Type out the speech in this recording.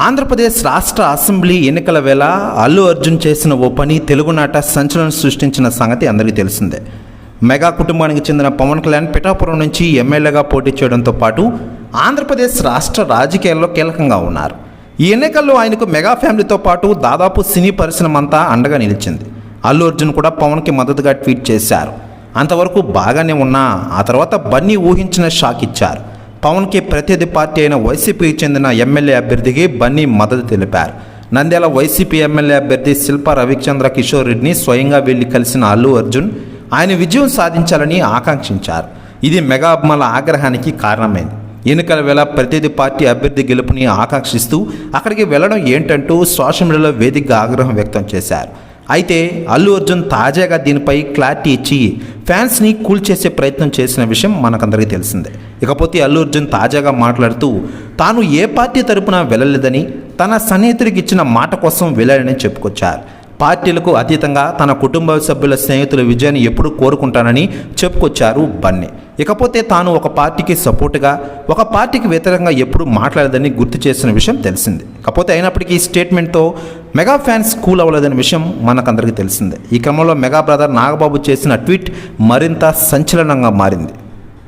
ఆంధ్రప్రదేశ్ రాష్ట్ర అసెంబ్లీ ఎన్నికల వేళ అల్లు అర్జున్ చేసిన ఓ పని తెలుగునాట సంచలనం సృష్టించిన సంగతి అందరికీ తెలిసిందే. మెగా కుటుంబానికి చెందిన పవన్ కళ్యాణ్ పిఠాపురం నుంచి ఎమ్మెల్యేగా పోటీ చేయడంతో పాటు ఆంధ్రప్రదేశ్ రాష్ట్ర రాజకీయాల్లో కీలకంగా ఉన్నారు. ఈ ఎన్నికల్లో ఆయనకు మెగా ఫ్యామిలీతో పాటు దాదాపు సినీ పరిశ్రమ అంతా అండగా నిలిచింది. అల్లు అర్జున్ కూడా పవన్కి మద్దతుగా ట్వీట్ చేశారు. అంతవరకు బాగానే ఉన్నా ఆ తర్వాత బన్నీ ఊహించిన షాక్ ఇచ్చారు. పవన్కి ప్రత్యర్థి పార్టీ అయిన వైసీపీకి చెందిన ఎమ్మెల్యే అభ్యర్థికి బన్నీ మద్దతు తెలిపారు. నంద్యాల వైసీపీ ఎమ్మెల్యే అభ్యర్థి శిల్ప రవిచంద్ర కిషోర్ రెడ్డిని స్వయంగా వెళ్ళి కలిసిన అల్లు అర్జున్ ఆయన విజయం సాధించాలని ఆకాంక్షించారు. ఇది మెగా అభిమానుల ఆగ్రహానికి కారణమైంది. ఎన్నికల వేళ ప్రతినిధి పార్టీ అభ్యర్థి గెలుపుని ఆకాంక్షిస్తూ అక్కడికి వెళ్ళడం ఏంటంటూ సోషల్ మీడియాలో వేదికగా ఆగ్రహం వ్యక్తం చేశారు. అయితే అల్లు అర్జున్ తాజాగా దీనిపై క్లారిటీ ఇచ్చి ఫ్యాన్స్ని కూల్ చేసే ప్రయత్నం చేసిన విషయం మనకందరికీ తెలిసిందే. ఇకపోతే అల్లు అర్జున్ తాజాగా మాట్లాడుతూ తాను ఏ పార్టీ తరపున వెళ్ళలేదని తన సన్నిహితుడికి ఇచ్చిన మాట కోసం వెళ్ళాడని చెప్పుకొచ్చారు. పార్టీలకు అతీతంగా తన కుటుంబ సభ్యుల స్నేహితుల విజయాన్ని ఎప్పుడూ కోరుకుంటానని చెప్పుకొచ్చారు బన్నీ. ఇకపోతే తాను ఒక పార్టీకి సపోర్టుగా ఒక పార్టీకి వ్యతిరేకంగా ఎప్పుడూ మాట్లాడదని గుర్తు చేసిన విషయం తెలిసింది. కాకపోతే అయినప్పటికీ ఈ స్టేట్మెంట్తో మెగా ఫ్యాన్స్ కూల్ అవ్వలేదనే విషయం మనకందరికీ తెలిసిందే. ఈ క్రమంలో మెగా బ్రదర్ నాగబాబు చేసిన ట్వీట్ మరింత సంచలనంగా మారింది.